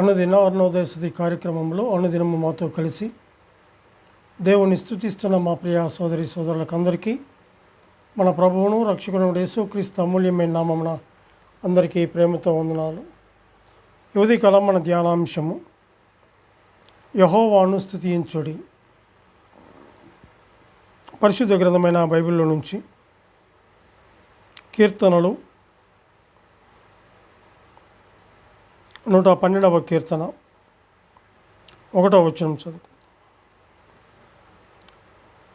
అనుదిన అరుణోదయస్థితి కార్యక్రమంలో అనుదినము మాతో కలిసి దేవుని స్థుతిస్తున్న మా ప్రియ సోదరి సోదరులకందరికీ మన ప్రభువును రక్షకుడు యేసుక్రీస్తు అమూల్యమైన నామమున అందరికీ ప్రేమతో వందనాలు. యువతి కళ మన ధ్యానాంశము. యహోవాను స్థుతించుడి పరిశుద్ధ గ్రంథమైన బైబిల్లో నుంచి కీర్తనలు నూట పన్నెండవ కీర్తన. ఒకటో వచనం చదువు.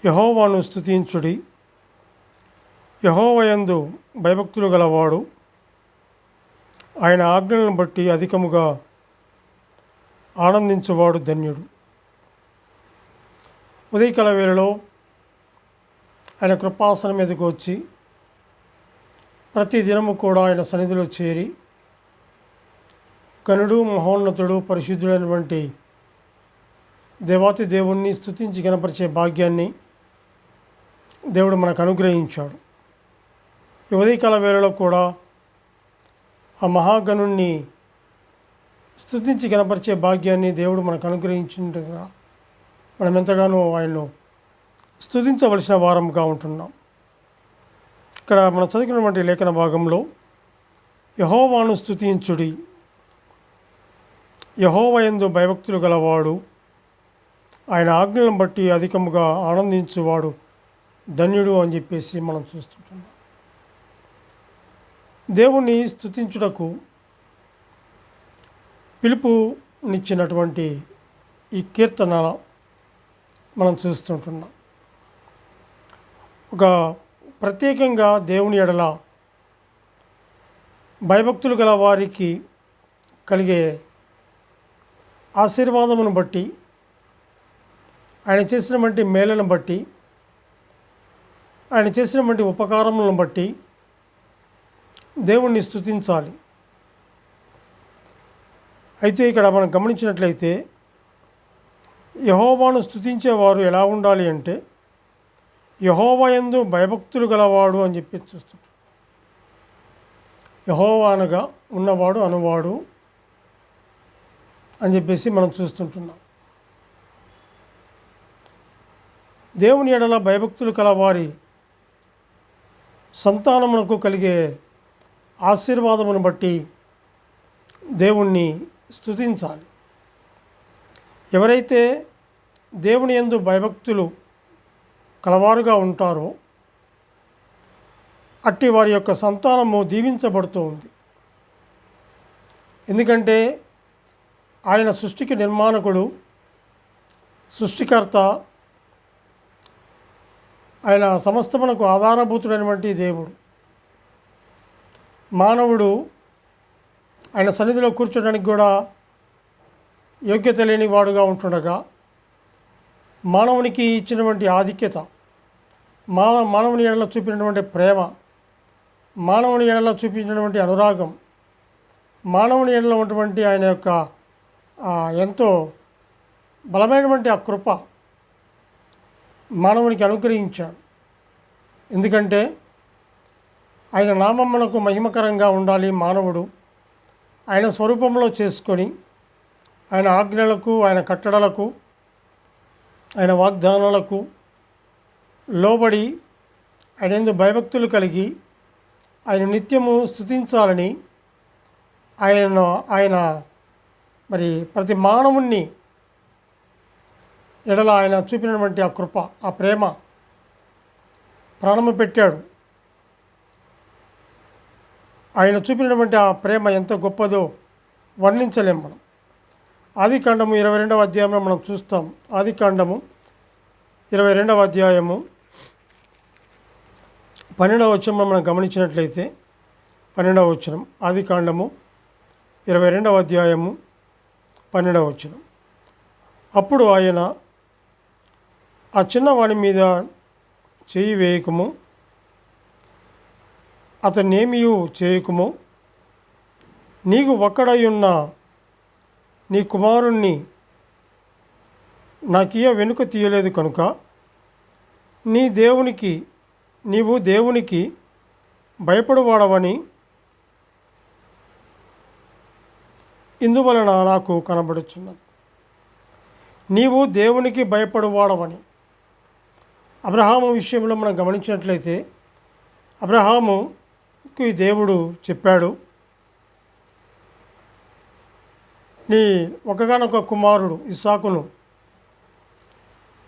యహోవాను స్థుతించుడి యహోవయందు భయభక్తులు గలవాడు. ఆయన ఆజ్ఞలను బట్టి అధికముగా ఆనందించువాడు ధన్యుడు. ఉదయకాల వేళలో ఆయన కృపాసనం మీదకు వచ్చి ప్రతి దినము కూడా ఆయన సన్నిధిలో చేరి కనుడు మహోన్నతుడు పరిశుద్ధుడైనటువంటి దేవాతి దేవుణ్ణి స్థుతించి గణపరిచే భాగ్యాన్ని దేవుడు మనకు అనుగ్రహించాడు. ఉదయకాల వేళలో కూడా ఆ మహాగణుణ్ణి స్థుతించి గణపరిచే భాగ్యాన్ని దేవుడు మనకు అనుగ్రహించుగా మనం ఎంతగానో ఆయన్ను స్తుతించవలసిన వారంగా ఉంటున్నాం. ఇక్కడ మనం చదువుకున్నటువంటి లేఖన భాగంలో యహోవాను స్తుతించుడి యహోవయందు భయభక్తులు గలవాడు. ఆయన ఆజ్ఞలను బట్టి అధికముగా ఆనందించువాడు ధన్యుడు అని చెప్పేసి మనం చూస్తుంటున్నాం దేవుణ్ణి స్తుతించుటకు పిలుపునిచ్చినటువంటి ఈ కీర్తన మనం చూస్తుంటున్నాం. ఒక ప్రత్యేకంగా దేవుని ఎడల భయభక్తులు గల వారికి కలిగే ఆశీర్వాదమును బట్టి ఆయన చేసినటువంటి మేలను బట్టి ఆయన చేసినటువంటి ఉపకారములను బట్టి దేవుణ్ణి స్థుతించాలి అయితే ఇక్కడ మనం గమనించినట్లయితే యహోవాను స్థుతించేవారు ఎలా ఉండాలి అంటే యహోవా ఎందు భయభక్తులు గలవాడు అని చెప్పి చూస్తుంటారు. యహోవా అనగా ఉన్నవాడు అనువాడు అని చెప్పేసి మనం చూస్తుంటున్నాం. దేవుని ఎడల భయభక్తులు కలవారి సంతానమునకు కలిగే ఆశీర్వాదమును బట్టి దేవుణ్ణి స్తుతించాలి. ఎవరైతే దేవుని యందు భయభక్తులు కలవారుగా ఉంటారో అట్టి వారి యొక్క సంతానము దీవించబడుతూ ఉంది. ఎందుకంటే ఆయన సృష్టికి నిర్మాణకుడు సృష్టికర్త ఆయన సమస్తమునకు ఆధారభూతుడైనటువంటి దేవుడు. మానవుడు ఆయన సన్నిధిలో కూర్చోడానికి కూడా యోగ్యత లేని వాడుగా ఉంటుండగా మానవునికి ఇచ్చినటువంటి ఆధిక్యత మా మానవుని ఎడల చూపినటువంటి ప్రేమ మానవుని ఎడల చూపించినటువంటి అనురాగం మానవుని ఎడల ఉన్నటువంటి ఆయన యొక్క ఎంతో బలమైనటువంటి ఆ కృప మానవునికి అనుగ్రహించాడు. ఎందుకంటే ఆయన నామమ్మలకు మహిమకరంగా ఉండాలి మానవుడు. ఆయన స్వరూపంలో చేసుకొని ఆయన ఆజ్ఞలకు ఆయన కట్టడలకు ఆయన వాగ్దానాలకు లోబడి ఆయన ఎందు భయభక్తులు కలిగి ఆయన నిత్యము స్థుతించాలని ఆయన ఆయన మరి ప్రతి మానవుణ్ణి ఎడల ఆయన చూపినటువంటి ఆ కృప ఆ ప్రేమ ప్రాణము పెట్టాడు. ఆయన చూపినటువంటి ఆ ప్రేమ ఎంత గొప్పదో వర్ణించలేం మనం. ఆది కాండము ఇరవై రెండవ అధ్యాయంలో మనం చూస్తాం. ఆది కాండము ఇరవై రెండవ అధ్యాయము పన్నెండవ వచనం మనం గమనించినట్లయితే పన్నెండవ వచనం ఆది కాండము ఇరవై రెండవ అధ్యాయము పన్నెండవ వచ్చిన అప్పుడు ఆయన ఆ చిన్నవాడి మీద చేయి వేయకము అతన్నేమియు చేయకుము నీకు ఒక్కడై ఉన్న నీ కుమారుణ్ణి నాకియ వెనుక తీయలేదు కనుక నీ దేవునికి నీవు దేవునికి భయపడువాడవని ఇందువలన నాకు కనబడుచున్నది. నీవు దేవునికి భయపడువాడవని. అబ్రహాము విషయంలో మనం గమనించినట్లయితే అబ్రహాముకి దేవుడు చెప్పాడు నీ ఒకగానొక కుమారుడు ఇసాకును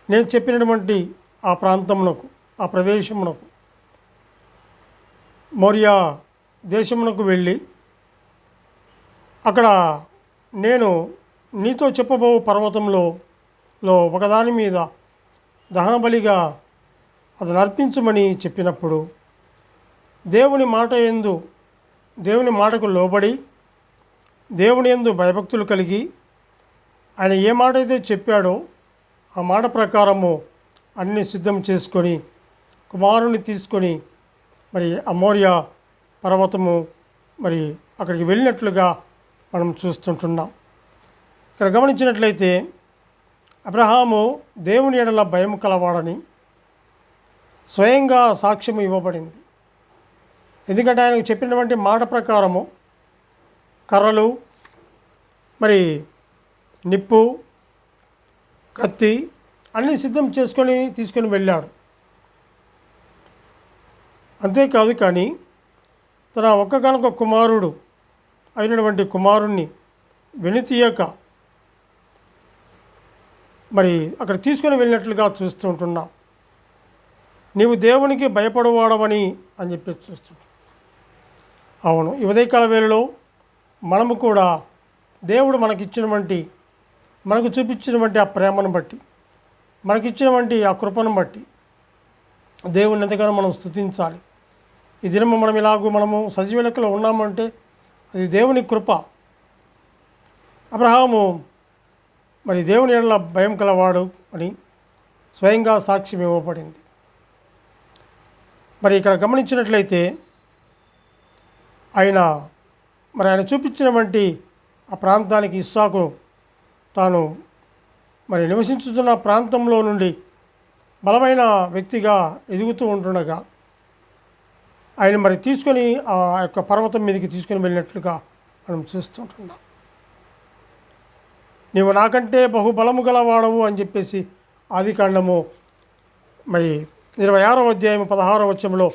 నేను చెప్పినటువంటి ఆ ప్రాంతమునకు ఆ ప్రదేశమునకు మోరియా దేశమునకు వెళ్ళి అక్కడ నేను నీతో చెప్పబో పర్వతంలో లో ఒకదాని మీద దహనబలిగా అతను అర్పించమని చెప్పినప్పుడు దేవుని మాట ఎందు దేవుని మాటకు లోబడి దేవుని ఎందు భయభక్తులు కలిగి ఆయన ఏ మాట అయితే చెప్పాడో ఆ మాట ప్రకారము అన్ని సిద్ధం చేసుకొని కుమారుని తీసుకొని మరి అమోర్య పర్వతము మరి అక్కడికి వెళ్ళినట్లుగా మనం చూస్తుంటున్నాం. ఇక్కడ గమనించినట్లయితే అబ్రహాము దేవుని ఎడల భయం కలవాడని స్వయంగా సాక్ష్యం ఇవ్వబడింది. ఎందుకంటే ఆయనకు చెప్పినటువంటి మాట ప్రకారము కర్రలు మరి నిప్పు కత్తి అన్నీ సిద్ధం చేసుకొని తీసుకొని వెళ్ళాడు. అంతేకాదు కానీ తన ఒక్కగానొక కుమారుడు అయినటువంటి కుమారుణ్ణి వెనుతీయక మరి అక్కడ తీసుకుని వెళ్ళినట్లుగా చూస్తుంటున్నాం నీవు దేవునికి భయపడవాడవని అని చెప్పి చూస్తుంటాం అవును ఈ ఉదయకాల వేళలో మనము కూడా దేవుడు మనకిచ్చినటువంటి మనకు చూపించినటువంటి ఆ ప్రేమను బట్టి మనకిచ్చినటువంటి ఆ కృపను బట్టి దేవుని ఎంతగానో మనం స్థుతించాలి ఈ దినము మనం ఇలాగూ మనము సజీవ లెక్కలో ఉన్నామంటే అది దేవుని కృప. అబ్రహాము మరి దేవుని ఎడల భయం కలవాడు అని స్వయంగా సాక్ష్యం ఇవ్వబడింది. మరి ఇక్కడ గమనించినట్లయితే ఆయన మరి ఆయన చూపించినటువంటి ఆ ప్రాంతానికి ఇస్సాకు తాను మరి నివసించుతున్న ప్రాంతంలో నుండి బలమైన వ్యక్తిగా ఎదుగుతూ ఉంటుండగా ఆయన మరి తీసుకొని ఆ యొక్క పర్వతం మీదకి తీసుకొని వెళ్ళినట్లుగా మనం చూస్తుంటున్నాం. నీవు నాకంటే బహుబలము గలవాడవు అని చెప్పేసి ఆది కాండము మరి ఇరవై ఆరో అధ్యాయం పదహారో వచనంలో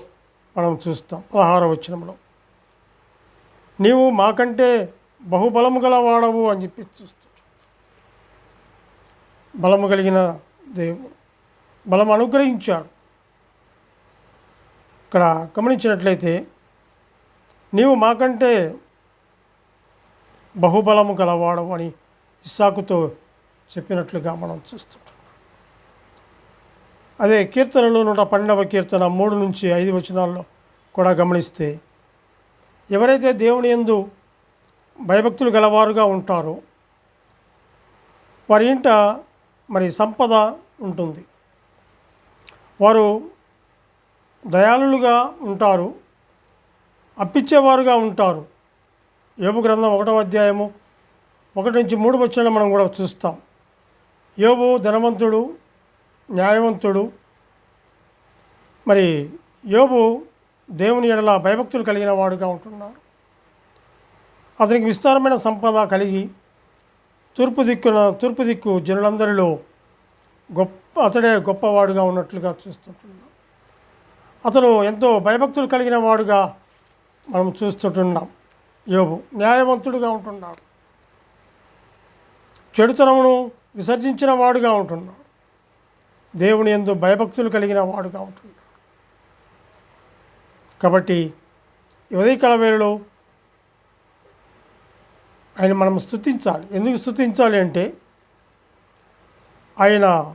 మనం చూస్తాం. పదహారో వచనంలో. నీవు మాకంటే బహుబలము గలవాడవు అని చెప్పి చూస్తాం బలము కలిగిన దేవుడు. బలం అనుగ్రహించాడు. ఇక్కడ గమనించినట్లయితే నీవు మాకంటే బహుబలము గలవాడు అని ఇస్సాకుతో చెప్పినట్లుగా మనం చూస్తుంటున్నాం. అదే కీర్తనలు నూట పన్నెండవ కీర్తన మూడు నుంచి ఐదు వచనాల్లో కూడా గమనిస్తే ఎవరైతే దేవుని ఎందు భయభక్తులు గలవారుగా ఉంటారో వారి ఇంట మరి సంపద ఉంటుంది. వారు దయాళులుగా ఉంటారు అప్పిచ్చేవారుగా ఉంటారు. యోబు గ్రంథం ఒకటో అధ్యాయము ఒకటి నుంచి మూడు వచ్చిన మనం కూడా చూస్తాం. యోబు ధనవంతుడు న్యాయవంతుడు. మరి యోబు దేవుని ఎడల భయభక్తులు కలిగిన వాడుగా ఉంటున్నాడు. అతనికి విస్తారమైన సంపద కలిగి తూర్పు దిక్కున తూర్పు దిక్కు జనులందరిలో గొప్ప అతడే గొప్పవాడుగా ఉన్నట్లుగా చూస్తుంటున్నాం. అతను ఎంతో భయభక్తులు కలిగిన వాడుగా మనం చూస్తుంటున్నాం. యోబు న్యాయవంతుడుగా ఉంటున్నాడు. చెడుతనమును విసర్జించిన వాడుగా ఉంటున్నాడు. దేవుని ఎందు భయభక్తులు కలిగిన వాడుగా ఉంటున్నాడు. కాబట్టి ఉదయకాల వేళలో ఆయన మనం స్థుతించాలి ఎందుకు స్థుతించాలి అంటే ఆయన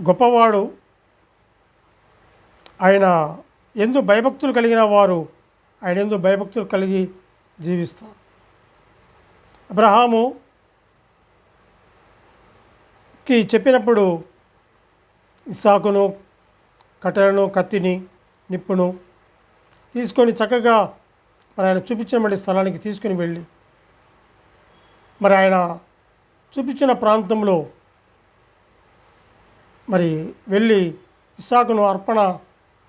గొప్పవాడు ఆయన ఎందు భయభక్తులు కలిగిన వారు ఆయన ఎందు భయభక్తులు కలిగి జీవిస్తారు. అబ్రహాము కి చెప్పినప్పుడు ఇసాకును కట్టెలను కత్తిని నిప్పును తీసుకొని చక్కగా మరి ఆయన చూపించినటువంటి స్థలానికి తీసుకుని వెళ్ళి మరి ఆయన చూపించిన ప్రాంతంలో మరి వెళ్ళి ఇసాకును అర్పణ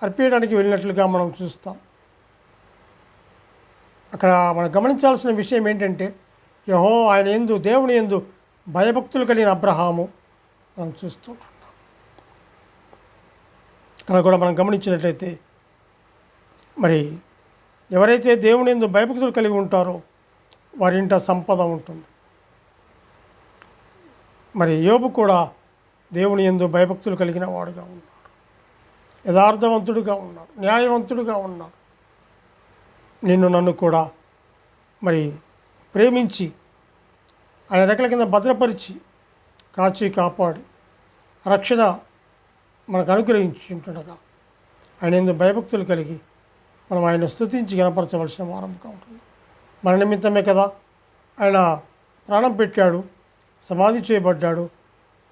అర్పించడానికి వెళ్ళినట్లుగా మనం చూస్తాం. అక్కడ మనం గమనించాల్సిన విషయం ఏంటంటే యహో ఆయన ఎందు దేవుని ఎందు భయభక్తులు కలిగిన అబ్రహాము మనం చూస్తుంటున్నాం అక్కడ కూడా మనం గమనించినట్లయితే మరి ఎవరైతే దేవుని ఎందు భయభక్తులు కలిగి ఉంటారో వారింట సంపద ఉంటుంది. మరి యోబు కూడా దేవుని ఎందు భయభక్తులు కలిగిన వాడుగా ఉన్నాడు. యథార్థవంతుడిగా ఉన్నాడు న్యాయవంతుడిగా ఉన్నాడు నిన్ను నన్ను కూడా మరి ప్రేమించి ఆయన రెక్కల కింద భద్రపరిచి కాచి కాపాడి రక్షణ మనకు అనుగ్రహించుంటుండగా ఆయన ఎందుకు భయభక్తులు కలిగి మనం ఆయన స్థుతించి గనపరచవలసిన వారంగా ఉంటుంది. మన నిమిత్తమే కదా ఆయన ప్రాణం పెట్టాడు సమాధి చేయబడ్డాడు.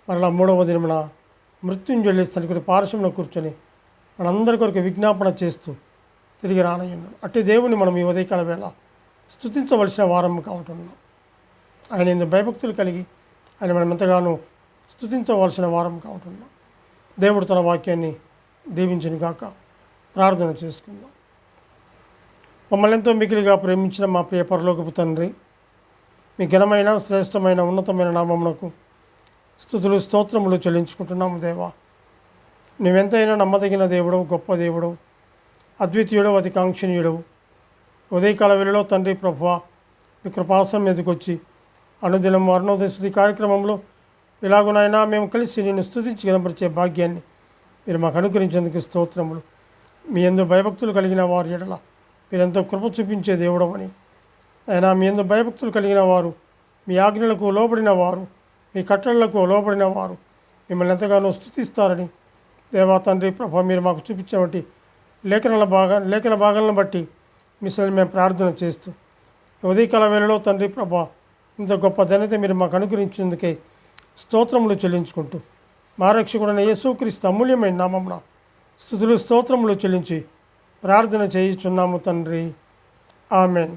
మరలా మూడవ దినమున మృత్యుంజలి స్థలికుడి పార్శ్వంలో కూర్చొని మనందరి కొరకు విజ్ఞాపన చేస్తూ తిరిగి రానయ్యున్నాడు అట్టి దేవుని మనం ఈ ఉదయకాల వేళ స్తుతించవలసిన వారంగా ఉంటున్నాం ఆయన ఇందు భయభక్తులు కలిగి ఆయన మనం ఎంతగానో స్థుతించవలసిన వారంగా ఉంటున్నాం దేవుడు తన వాక్యాన్ని దీవించిన గాక. ప్రార్థన చేసుకుందాం. మమ్మల్ని ఎంతో మిగిలిగా ప్రేమించిన మా ప్రియ పరలోకపు తండ్రి మీ ఘనమైన శ్రేష్టమైన ఉన్నతమైన నామమునకు స్థుతులు స్తోత్రములు చెల్లించుకుంటున్నాము దేవా. నువ్వెంతైనా నమ్మదగిన దేవుడవు గొప్ప దేవుడవు అద్వితీయుడవు అతి కాంక్షణీయుడవు ఉదయకాల వేళలో తండ్రి ప్రభువ మీ కృపాసం మీదకొచ్చి అనుదినం అరుణోదయ స్థుతి కార్యక్రమంలో ఇలాగునైనా మేము కలిసి నిన్ను స్థుతించి కనపరిచే భాగ్యాన్ని మీరు మాకు అనుగ్రహించేందుకు స్తోత్రములు. మీ ఎందు భయభక్తులు కలిగిన వారు ఎడల మీరెంతో కృప చూపించే దేవుడవని. అయినా మీ ఎందు భయభక్తులు కలిగిన వారు మీ ఆజ్ఞలకు లోబడిన వారు మీ కట్టళ్ళకు లోబడిన వారు మిమ్మల్ని ఎంతగానో స్థుతిస్తారని దేవా తండ్రి ప్రభ మీరు మాకు చూపించినటువంటి లేఖనాల భాగా లేఖన భాగాలను బట్టి మిషన్ మేము ప్రార్థన చేస్తూ ఉదయకాల వేళలో తండ్రి ప్రభ ఇంత గొప్ప ధన్యత మీరు మాకు అనుగ్రహించినందుకే స్తోత్రములు చెల్లించుకుంటూ మా రక్షకుడైన యేసుక్రీస్తు అమూల్యమైన నామమున స్థుతులు స్తోత్రములు చెల్లించి ప్రార్థన చేయుచున్నాము తండ్రి. ఆమెన్.